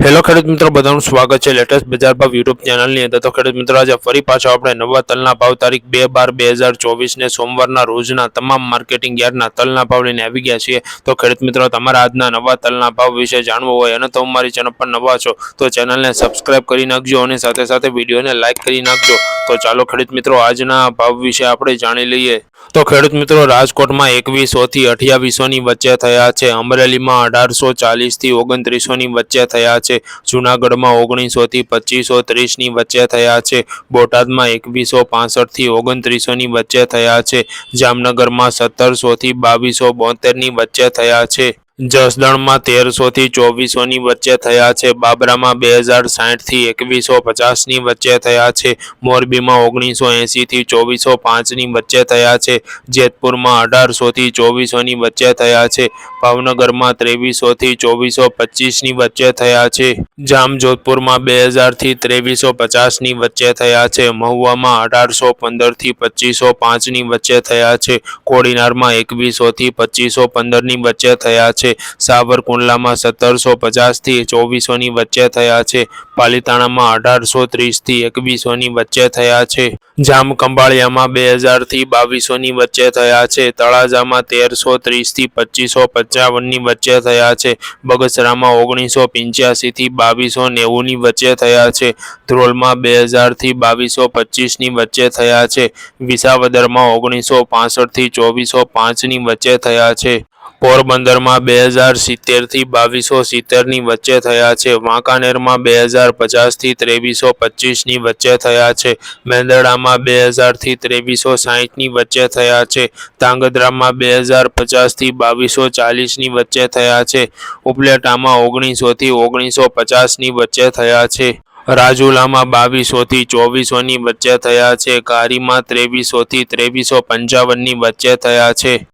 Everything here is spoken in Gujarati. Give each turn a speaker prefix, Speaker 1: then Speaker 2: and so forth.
Speaker 1: હેલો ખેડૂત મિત્રો, બધાનું સ્વાગત છે લેટેસ્ટ બજાર ભાવ યુટ્યુબ ચેનલની અંદર. તો ખેડૂત મિત્રો, આજે ફરી પાછા આપણે નવા તલના ભાવ તારીખ બે બાર બે હજાર ચોવીસને સોમવારના રોજના તમામ માર્કેટિંગ યાર્ડના તલના ભાવ લઈને આવી ગયા છીએ. તો ખેડૂત મિત્રો, તમારા આજના નવા તલના ભાવ વિશે જાણવું હોય અને તો મારી ચેનલ પર નવા છો, તો ચેનલને સબસ્ક્રાઇબ કરી નાખજો અને સાથે સાથે વિડીયોને લાઇક કરી નાખજો. તો ચાલો ખેડૂત મિત્રો, આજના ભાવ વિશે આપણે જાણી લઈએ. તો ખેડૂત મિત્રો, રાજકોટમાં એકવીસોથી અઠ્યાવીસોની વચ્ચે થયા છે. અમરેલીમાં અઢારસો ચાલીસથી ઓગણત્રીસોની વચ્ચે થયા છે. જુનાગઢમાં ઓગણીસો થી પચીસો ત્રીસની વચ્ચે થયા છે. બોટાદમાં એકવીસો પાસઠથી ઓગણત્રીસોની વચ્ચે થયા છે. જામનગરમાં સત્તરસોથી બાવીસો બોતેરની વચ્ચે થયા છે. જસદણમાં તેરસો થી ચોવીસોની વચ્ચે થયા છે. બાબરામાં બે હજાર સાઠથી એકવીસો પચાસની વચ્ચે થયા છે. મોરબીમાં ઓગણીસો એંસીથી ચોવીસો પાંચની વચ્ચે થયા છે. જેતપુરમાં અઢારસો થી ચોવીસોની વચ્ચે થયા છે. ભાવનગરમાં ત્રેવીસો થી ચોવીસો પચીસની વચ્ચે થયા છે. જામજોધપુરમાં બે હજારથી ત્રેવીસો પચાસની વચ્ચે થયા છે. મહુવામાં અઢારસો પંદરથી પચીસો પાંચની વચ્ચે થયા છે. કોડીનારમાં એકવીસો થી પચીસો પંદરની વચ્ચે થયા છે. સાવરકુંડલામાં સત્તરસો પચાસથી ચોવીસોની વચ્ચે થયા છે. પાલીતાણામાં અઢારસો ત્રીસથી એકવીસોની વચ્ચે થયા છે. જામખંભાળિયામાં બે હજારથી બાવીસોની વચ્ચે થયા છે. તળાજામાં તેરસો ત્રીસથી પચીસો પંચાવનની વચ્ચે થયા છે. બગસરામાં ઓગણીસો પંચ્યાસીથી બાવીસો નેવુંની વચ્ચે થયા છે. ધ્રોલમાં બે હજારથી બાવીસો પચીસની વચ્ચે થયા છે. વિસાવદરમાં ઓગણીસો પાસઠથી ચોવીસો પાંચની વચ્ચે થયા છે. પોરબંદરમાં બે હજાર સિત્તેરથી બાવીસો સિત્તેરની વચ્ચે થયા છે. વાંકાનેરમાં બે હજાર પચાસથી ત્રેવીસો પચીસની વચ્ચે થયા છે. મેંદરડામાં બે હજારથી ત્રેવીસો સાહીઠની વચ્ચે થયા છે. ધાંગધ્રામાં બે હજાર પચાસથી બાવીસો ચાલીસની વચ્ચે થયા છે. ઉપલેટામાં ઓગણીસોથી ઓગણીસો પચાસની વચ્ચે થયા છે. રાજુલામાં બાવીસોથી ચોવીસોની વચ્ચે થયા છે. કારીમાં ત્રેવીસોથી ત્રેવીસો પંચાવનની વચ્ચે થયા છે.